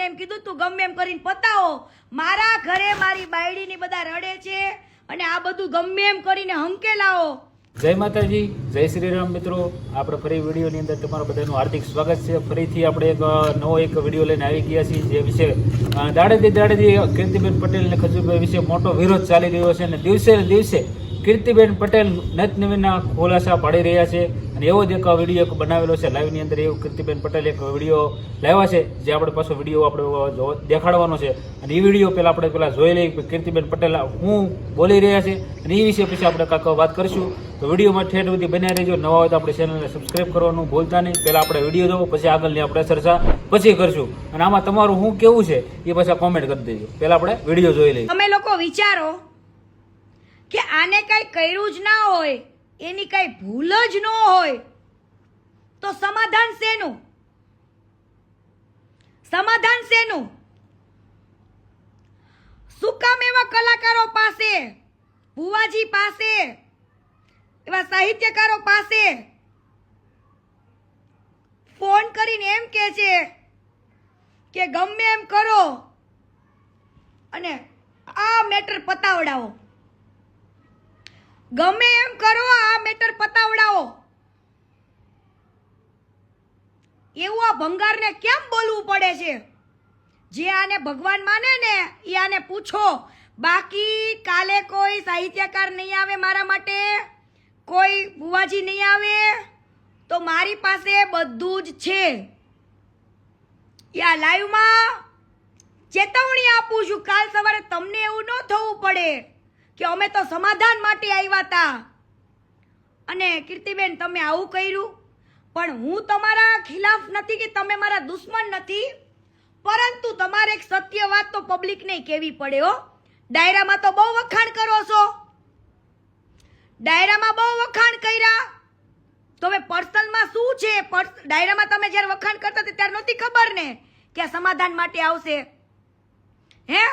મને એમ કીધું, તું ગમે એમ કરીને પતાવો. મારા ઘરે મારી બાયડીની બધા રડે છે અને આ બધું ગમે એમ કરીને હંકેલાવો. જય માતાજી, જય શ્રી રામ મિત્રો. આપણે ફરી વિડીયોની અંદર તમારું બધાનું હાર્દિક સ્વાગત છે. ફરીથી આપણે એક નવો એક વીડિયો લઈને આવી ગયા છીએ, જે વિશે દાડેથી દાડેથી કીર્તિબેન પટેલ અને ખજુભાઈ વિશે મોટો વિરોધ ચાલી રહ્યો છે અને દિવસે દિવસે કીર્તિબેન પટેલ નત નવીનના ખુલાસા પાડી રહ્યા છે અને એવો જ એક વીડિયો એક બનાવેલો છે. લાઈવની અંદર એવું કીર્તિબેન પટેલ એક વીડિયો લાવ્યા છે, જે આપણે પાછો વીડિયો આપણે દેખાડવાનો છે. અને એ વીડિયો પહેલાં આપણે પહેલાં જોઈ લઈએ કીર્તિબેન પટેલ હું બોલી રહ્યા છે અને એ વિશે પછી આપણે કાંક વાત કરીશું. તો વિડીયોમાં ઠેઠ સુધી બન્યા રહેજો. નવા હોય તો આપણે ચેનલને સબસ્ક્રાઈબ કરવાનું ભૂલતા નહીં. પહેલાં આપણે વીડિયો જોવો, પછી આગળની આપણે ચર્ચા પછી કરશું. અને આમાં તમારું શું કેવું છે એ પછી કોમેન્ટ કરી દેજો. પહેલાં આપણે વીડિયો જોઈ લઈએ. તમે લોકો વિચારો કે આને કાંઈ કર્યું જ ના હોય, એની કાંઈ ભૂલ જ ન હોય, તો સમાધાન શેનું? સમાધાન શેનું? શું કામ એવા કલાકારો પાસે, ભુવાજી પાસે, એવા સાહિત્યકારો પાસે? ફોન કરીને એમ કે છે કે ગમે એમ કરો, અને આ મેટર પતાવડાવો. ગમે એમ કરો, આ મેટર પતાવડાવો. એવું આ ભંગારને કેમ બોલવું પડે છે? જે આને ભગવાન માને ને, એ આને પૂછો. બાકી કાલે કોઈ સાહિત્યકાર નહીં આવે મારા માટે, કોઈ બુવાજી નહીં આવે, તો મારી પાસે બધું જ છે. યા લાઈવમાં ચેતવણી આપું છું, કાલ સવારે તમને એવું ન થવું પડે. કે અમે તો સમાધાન માટે આવ્યા હતા અને કીર્તિબેન, તમે આવું કર્યું? પણ હું તમારા ખિલાફ નથી કે તમે મારા દુશ્મન નથી. પરંતુ તમારે એક સત્ય વાત તો પબ્લિકને કહેવી પડે હો. ડાયરામાં તો બહુ વખાણ કરો છો. ડાયરામાં બહુ વખાણ કર્યા. તો હવે પર્સનલમાં શું છે? ડાયરામાં તમે જ્યારે વખાણ કરતા ત્યારે નહોતી ખબર ને કે આ સમાધાન માટે આવશે. હે?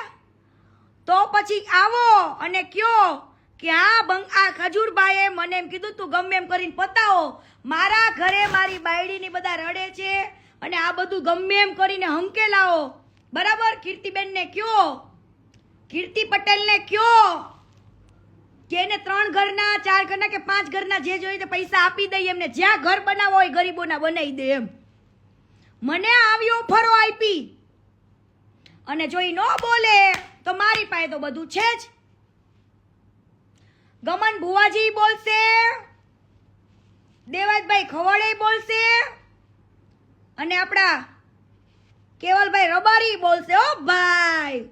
તો પછી આવો અને કયો કે આ બંગ આ ખજૂરભાઈએ મને એમ કીધું, તું ગમે એમ કરીને પતાવો. મારા ઘરે મારી બાયડીની બધા રડે છે અને આ બધું ગમે એમ કરીને હંકેલાવો. બરાબર? કીર્તિબેનને કયો? કીર્તિ પટેલને કયો? કે એને ત્રણ ઘરના, ચાર ઘરના કે પાંચ ઘરના જે જોઈએ તે પૈસા આપી દઈએ એમને. જ્યાં ઘર બનાવો હોય ગરીબોના બનાવી દે એમ. મને આવી ઓફરો આપી. અને જો ઈ ન બોલે તો મારી પાસે તો બધું છે જ. ગમન ભુવાજી બોલશે. દેવાજભાઈ ખવાડે બોલશે. અને આપણા કેવલભાઈ રબારી બોલશે. ઓ ભાઈ.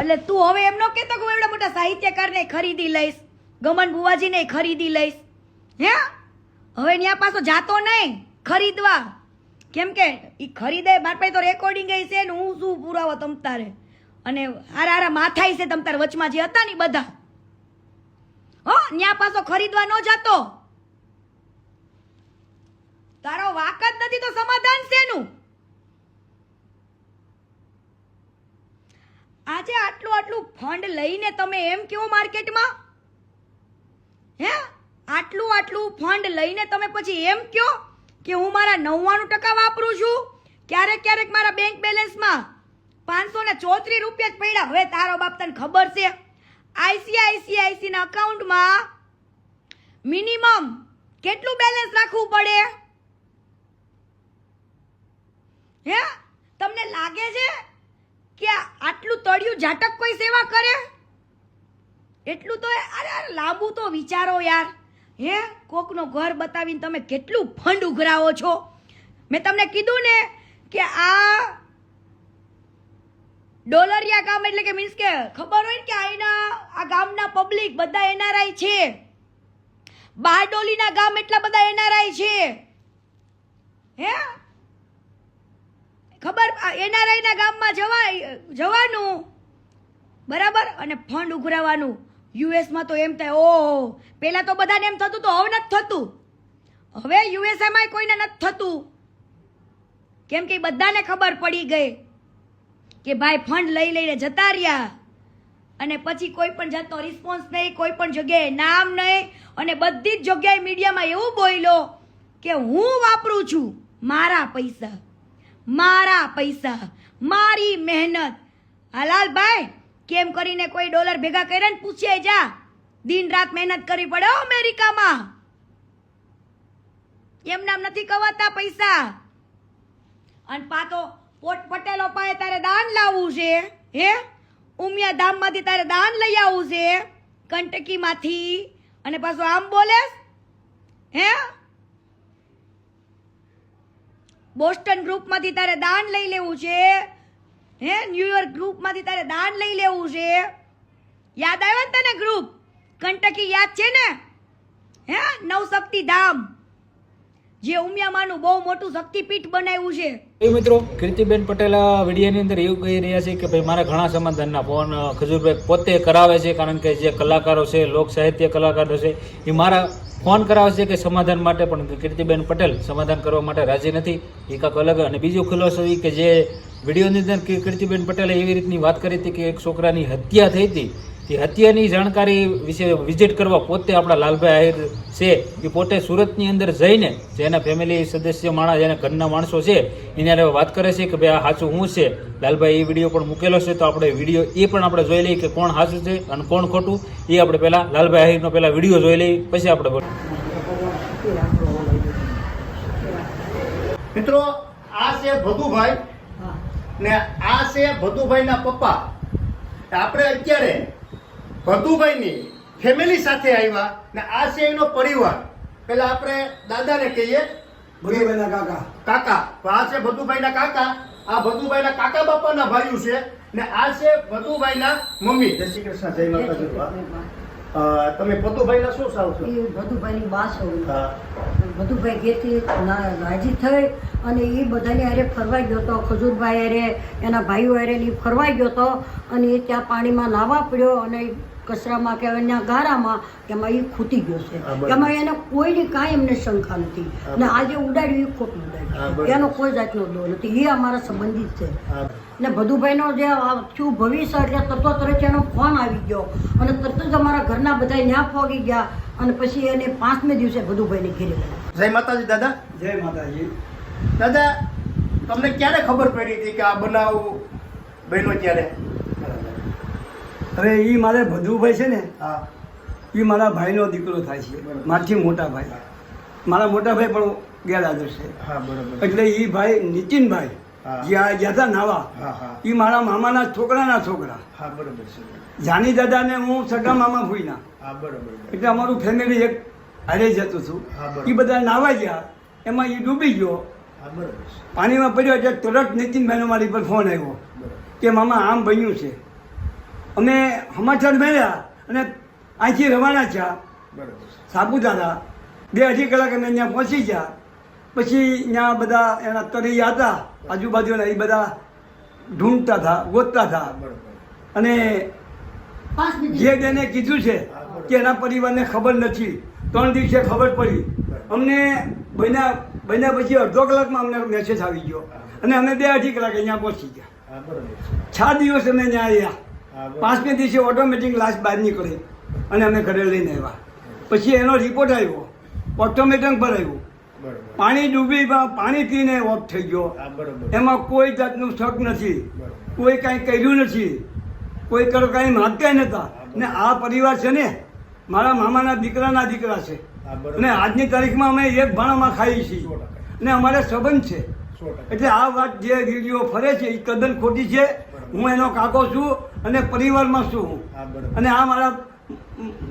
એટલે તું હવે એમ ન કહેતો કે હું એવડા મોટા સાહિત્યકારને ખરીદી લઈશ. ગમન ભુવાજીને ખરીદી લઈશ. હે? હવે ત્યાં પાછો જાતો નહીં. ખરીદવા. કેમ કે એ ખરીદે, મારા પાસે તો રેકોર્ડિંગ છે ને હું શું પુરાવો તમ તારે? અને હારા હારા માથાઈ છે તમ તારે વચમાં જે હતા ને બધા. હો ત્યાં પાછો ખરીદવા ન જતો. તારો વાક જ નથી તો સમાધાન શેનું? આજે આટલું આટલું ફંડ લઈને તમે એમ કેવો માર્કેટમાં? હે? આટલું આટલું ફંડ લઈને તમે પછી એમ કયો? કે હું મારા નવ્વાણું ટકા વાપરું છું? ક્યારેક ક્યારેક મારા બેંક બેલેન્સમાં પાંચસો ને ચોત્રીસ રૂપિયા જ પડ્યા. હવે તારો બાપ તને ખબર છે આઈસીઆઈસીઆઈસી ના અકાઉન્ટમાં મિનિમમ કેટલું બેલેન્સ રાખવું પડે? હે? તમને લાગે છે કે આટલું તળિયું ઝાટક કોઈ સેવા કરે? એટલું તો અરે અરે, લાંબુ તો વિચારો યાર. હે? કોકનો ઘર બતાવીને તમે કેટલું ફંડ ઉઘરાવો છો? મેં તમને કીધું ને કે આ ડોલરિયા ગામ એટલે કે મીન્સ કે ખબર હોય ને કે અહીંના આ ગામના પબ્લિક બધા એનઆરઆઈ છે. બારડોલીના ગામ એટલા બધા એનઆરઆઈ છે. હે? ખબર? એનઆરઆઈના ગામમાં જવાય, જવાનું. બરાબર? અને ફંડ ઉઘરાવાનું. યુએસમાં તો એમ થાય, ઓહો, પહેલાં તો બધાને એમ થતું તો હવે નથી થતું. હવે યુએસએમાં કોઈને નથી થતું. કેમ કે બધાને ખબર પડી ગઈ કે ભાઈ ફંડ લઈ લઈને જતા રહ્યા. અને પછી કોઈ પણ જાતનો રિસ્પોન્સ નહીં, કોઈ પણ જગ્યાએ નામ નહીં, અને બધી જ જગ્યાએ મીડિયામાં એવું બોલ્યો કે હું વાપરું છું મારા પૈસા મારા પૈસા, મારી મહેનત. હલાલભાઈ કેમ કરીને કોઈ ડોલર ભેગા કર્યા ને પૂછે જા. દિન રાત મહેનત કરવી પડે અમેરિકામાં. એમ નામ નથી કવાતા પૈસા. અને પાતો પોટ પટેલો પાસે તારે દાન લાવવું છે, હે? ઉમિયા ધામમાંથી તારે દાન લઈ આવવું છે, કંટકીમાંથી. અને પાછું આમ બોલે હે? બોસ્ટન ગ્રુપમાંથી તારે દાન લઈ લેવું છે હે ન્યુયોર્ક ગ્રુપમાંથી તારે દાન લઈ લેવું છે. યાદ આવ્યો ને તને ગ્રુપ કંટકી યાદ છે ને? હે, નવશક્તિ ધામ. જે ઉમિયામાનું બહુ મોટું શક્તિપીઠ બનાવ્યું છે. એ મિત્રો, કીર્તિબેન પટેલ વિડીયોની અંદર એવું કહી રહ્યા છે કે ભાઈ મારા ઘણા સમાધાનના ફોન ખજૂરભાઈ પોતે કરાવે છે, કારણ કે જે કલાકારો છે લોક સાહિત્ય કલાકારો છે, એ મારા ફોન કરાવશે કે સમાધાન માટે, પણ કીર્તિબેન પટેલ સમાધાન કરવા માટે રાજી નથી. એ કાંક અલગ અને બીજો ખુલાસો એ કે જે વિડીયોની અંદર કીર્તિબેન પટેલે એવી રીતની વાત કરી હતી કે એક છોકરાની હત્યા થઈ હતી. તે હત્યાની જાણકારી વિશે વિઝિટ કરવા પોતે આપણા લાલભાઈ આહિર છે. એ પોતે સુરતની અંદર જઈને જે એના ફેમિલી સદસ્ય માણસ જેના ઘરના માણસો છે એની અરે વાત કરે છે કે ભાઈ આ સાચું શું છે? લાલભાઈ એ વીડિયો પણ મૂકેલો છે તો આપણે વીડિયો એ પણ આપણે જોઈ લઈએ કે કોણ સાચું છે અને કોણ ખોટું. એ આપણે પહેલાં લાલભાઈ આહિરનો પહેલાં વીડિયો જોઈ લઈએ પછી આપણે. મિત્રો આ છે ભદુભાઈ ને આ છે ભદુભાઈના પપ્પા. આપણે અત્યારે ભદુભાઈની ફેમિલી સાથે આવ્યા ને આ છે એનો પરિવાર? પેલા આપણે દાદાને કહીએ. ભગીભાઈના કાકા. કાકા. તો આ છે ભતુભાઈના કાકા. આ ભતુભાઈના કાકા બાપાના ભાઈઓ છે ને આ છે ભદુભાઈના મમ્મી. જય શ્રી કૃષ્ણ જય માતાજી. તમે ભતુભાઈના શું સાવ છો? એ બા છો. ભતુભાઈ ઘેરથી રાજી થઈ અને એ બધાને હારે ફરવા ગયો હતો ખજૂરભાઈ હારે એના ભાઈઓ હારે ઈ ફરવા ગયો હતો અને એ ત્યાં પાણીમાં નાહવા પડ્યો અને કચરામાં કે અહીંયા ગારામાં એમાં એ ખૂટી ગયો છે. એમાં એને કોઈની કાંઈ એમને શંકા નથી. અને આજે ઉડાડ્યું એ ખોટું ઉડાડ્યું. એનો કોઈ જાતનો દો નથી. એ અમારા સંબંધિત છે. ને ભદુભાઈનો જે થયું ભવિષ્ય એટલે તરતો તરત એનો ફોન આવી ગયો. અને તરત જ અમારા ઘરના બધા ત્યાં પહોંચી ગયા. અને પછી એને પાંચમે દિવસે ભદુભાઈને ઘેરે ગયા જય માતાજી દાદા. જય માતાજી. દાદા તમને ક્યારે ખબર પડી હતી કે આ બનાવ બન્યો ત્યારે હવે એ મારે ભદુભાઈ છે ને હા એ મારા ભાઈનો દીકરો થાય છે મારથી મોટા ભાઈ. મારા મોટા ભાઈ પણ ગેરહાજર છે. હા બરોબર. એટલે એ ભાઈ નીતિનભાઈ. જે આ ગયા હતા નાવા એ મારા મામાના છોકરાના છોકરા. હા બરોબર છે. જાની દાદાને હું સગા મામા ભૂઈના. હા બરોબર એટલે અમારું ફેમિલી એક હારે જતું હતું એ બધા નાવા ગયા એમાં એ ડૂબી ગયો. પાણીમાં પડ્યો એટલે તરત નીતિનભાઈનો મારી પર ફોન આવ્યો કે મામા આમ બન્યું છે. અમે સમાચાર મેળ્યા અને અહીંથી રવાના થયા. બરાબર. સાપુતારા બે અઢી કલાક અમે ત્યાં પહોંચી ગયા. પછી ત્યાં બધા એના તરૈયા હતા આજુબાજુના એ બધા ઢૂંઢતા હતા ગોતતા હતા. અને જે બેને કીધું છે કે એના પરિવારને ખબર નથી. ત્રણ દિવસે ખબર પડી. અમને બન્યા બન્યા પછી અડધો કલાકમાં અમને મેસેજ આવી ગયો. અને અમે બે અઢી કલાક અહીંયા પહોંચી ગયા. છ. દિવસ અમે ત્યાં આવ્યા. પાંચમે દિવસે ઓટોમેટિક લાશ બહાર નીકળી. અને અમે ઘરે લઈને આવ્યા. પછી એનો રિપોર્ટ આવ્યો. ઓટોમેટિક ભરાયું. પાણી ડૂબી પાણી પીને ઓફ થઈ ગયો. એમાં કોઈ જાતનું શક નથી. કોઈ કાંઈ કર્યું નથી. કોઈ કરો કાંઈ માગતા નતા. ને આ પરિવાર છે ને મારા મામાના દીકરાના દીકરા છે. અને આજની તારીખમાં અમે એક ભાણામાં ખાઈએ છીએ. અને અમારે સંબંધ છે. એટલે આ વાત જે વીડિયો ફરે છે એ તદ્દન ખોટી છે. હું એનો કાકો છું. અને પરિવારમાં શું હું? અને આ મારા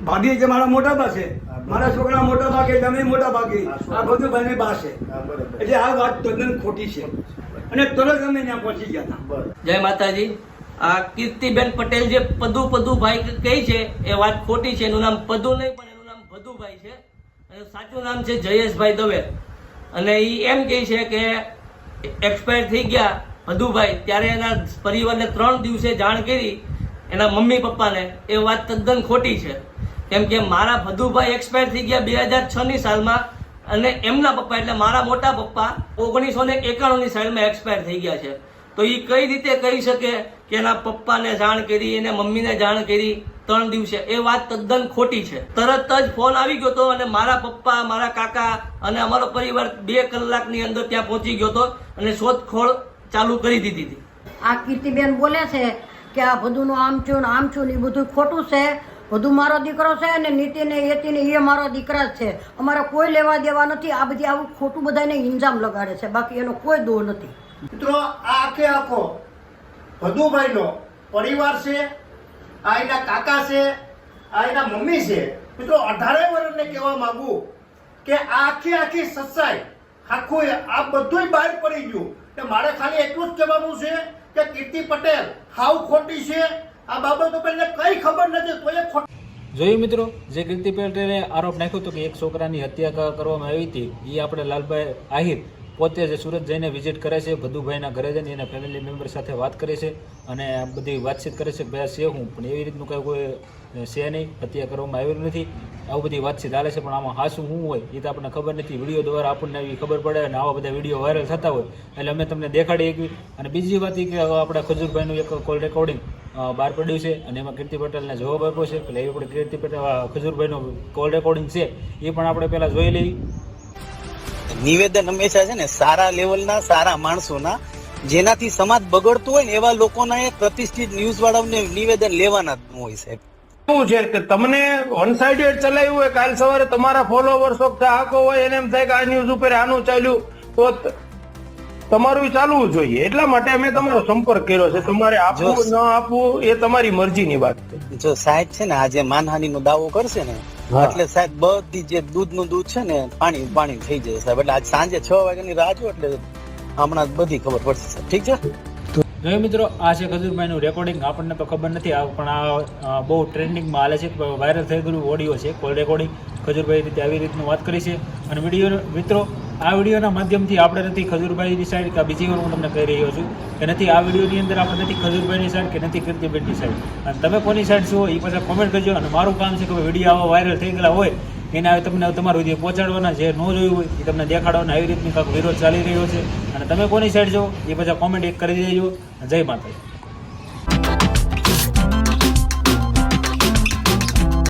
ભાભી જે મારા મોટા બા છે મારા છોકરા મોટા ભાગે તમે મોટા ભાગે આ બધું ભાઈ બા છે. એટલે આ વાત તદ્દન ખોટી છે. અને તરત અમે ત્યાં પહોંચી ગયા હતા. જય માતાજી. આ કીર્તિબેન પટેલ જે પદુ પદુભાઈ કહે છે એ વાત ખોટી છે. એનું નામ પદુ નહીં પણ એનું નામ ભદુભાઈ છે. અને સાચું નામ છે જયેશભાઈ દવે. અને એ એમ કહે છે કે એક્સપાયર થઈ ગયા. ભદુભાઈ ત્યારે એના પરિવારને ત્રણ દિવસે જાણ કરી, એના મમ્મી પપ્પાને. એ વાત તદ્દન ખોટી છે. કેમ કે મારા ભદુભાઈ એક્સપાયર થઈ ગયા બે હજાર છ ની સાલમાં અને એમના પપ્પા, એટલે મારા મોટા પપ્પા ઓગણીસો ને એકાણું ની સાલમાં એક્સપાયર થઈ ગયા છે. તો એ કઈ રીતે કહી શકે કે એના પપ્પાને જાણ કરી, એને મમ્મીને જાણ કરી ત્રણ દિવસે? એ વાત તદ્દન ખોટી છે. તરત જ ફોન આવી ગયો હતો અને મારા પપ્પા, મારા કાકા અને અમારો પરિવાર બે કલાકની અંદર ત્યાં પહોંચી ગયો હતો અને શોધખોળ ચાલુ કરી દીધી હતી. આ કીર્તિબેન બોલે છે કે આ બધુંનું આમ છું ને આમ છું ને એ બધું ખોટું છે. બધું મારો દીકરો છે અને નીતિને ને યતિ ને એ મારો દીકરા જ છે. અમારે કોઈ લેવા દેવા નથી. આ બધી આવું ખોટું બધાને ઇન્જામ લગાડે છે. બાકી એનો કોઈ દોર નથી. મિત્રો આ આખે આખો. ભદુભાઈનો પરિવાર છે આ એના કાકા છે આ એના મમ્મી છે. મિત્રો અઢારે વર્ષને કહેવા માંગુ કે આ આખી આખી સચ્ચાઈ આખું આ બધુંય બહાર પડી ગયું. કે મારે ખાલી એટલું જ કહેવાનું છે કે કીર્તિ પટેલ હાવ ખોટી છે. આ બાબતો પર એને કઈ ખબર નથી એ ખોટી જોયું મિત્રો, જે કીર્તિ પટેલે આરોપ નાખ્યો હતો કે એક છોકરાની હત્યા કરવામાં આવી હતી એ આપણે લાલભાઈ આહિર પોતે જે સુરત જઈને વિઝિટ કરે છે, ભદુભાઈના ઘરે જઈને એના ફેમિલી મેમ્બર સાથે વાત કરે છે અને બધી વાતચીત કરે છે કે ભાઈ છે હું, પણ એવી રીતનું કાંઈ કોઈ છે નહીં, હત્યા કરવામાં આવેલું નથી. આવું બધી વાતચીત ચાલે છે પણ આમાં હાસું શું હોય એ તો આપણને ખબર નથી. વીડિયો દ્વારા આપણને એવી ખબર પડે અને આવા બધા વીડિયો વાયરલ થતા હોય. એટલે અમે તમને દેખાડી એકવી અને બીજી વાત એ કે આપણા ખજૂરભાઈનું એક કોલ રેકોર્ડિંગ બહાર પડ્યું છે અને એમાં કીર્તિ પટેલને જવાબ આપ્યો છે. એટલે એ આપણે કીર્તિ પટેલ અ, કોલ રેકોર્ડિંગ છે. એ પણ આપણે પહેલાં જોઈ લઈએ. નિવેદન હંમેશા છે ને સારા લેવલના સારા માણસોના જેનાથી સમાજ બગડતું હોય ને એવા લોકોના પ્રતિષ્ઠિત ન્યૂઝ વાળાઓને નિવેદન લેવાના હોય સાહેબ. શું છે કે તમને વન સાઇડેડ ચલાવ્યું હોય કાલ સવારે તમારા ફોલોવર્સ ચાહકો હોય એને એમ થાય કે આ ન્યૂઝ ઉપર આનું ચાલ્યું તો તમારું ચાલવું જોઈએ. એટલા માટે અમે તમારો સંપર્ક કર્યો છે. તમારે આપવું ન આપવું એ તમારી મરજીની વાત છે. જો સાહેબ છે ને આજે માનહાની નો દાવો કરશે ને એટલે સાહેબ બધી જે દૂધનું દૂધ છે ને પાણી પાણી થઈ જશે સાહેબ. એટલે આજ સાંજે છ વાગ્યાની રાહ જો એટલે હમણાં બધી ખબર પડશે સાહેબ. ઠીક છે? જોઈએ મિત્રો, આ છે ખજૂરભાઈનું રેકોર્ડિંગ આપણને તો ખબર નથી પણ આ બહુ ટ્રેન્ડિંગમાં હાલે છે વાયરલ થઈ ગયેલું ઓડિયો છે કોલ રેકોર્ડિંગ ખજૂરભાઈ રીતે આવી રીતનું વાત કરી છે. અને વીડિયો મિત્રો, આ વિડીયોના માધ્યમથી આપણે નથી ખજૂરભાઈની સાઈડ કે બીજી વાર હું તમને કહી રહ્યો છું કે નથી આ વિડીયોની અંદર આપણે નથી ખજૂરભાઈની સાઈડ કે નથી કીર્તિબેનની સાઈડ અને તમે કોની સાઈડ છો એ પાછા કોમેન્ટ કરજો. અને મારું કામ છે કે વીડિયો આવા વાયરલ થઈ ગયેલા હોય, એને તમને તમારું જે પહોંચાડવાના, જે ન જોયું હોય એ તમને દેખાડવાના, આવી રીતની કાંક વિરોધ ચાલી રહ્યો છે. અને તમે કોની સાઈડ છો? એ બધા કોમેન્ટ એક કરી દેજો. જય માતાજી.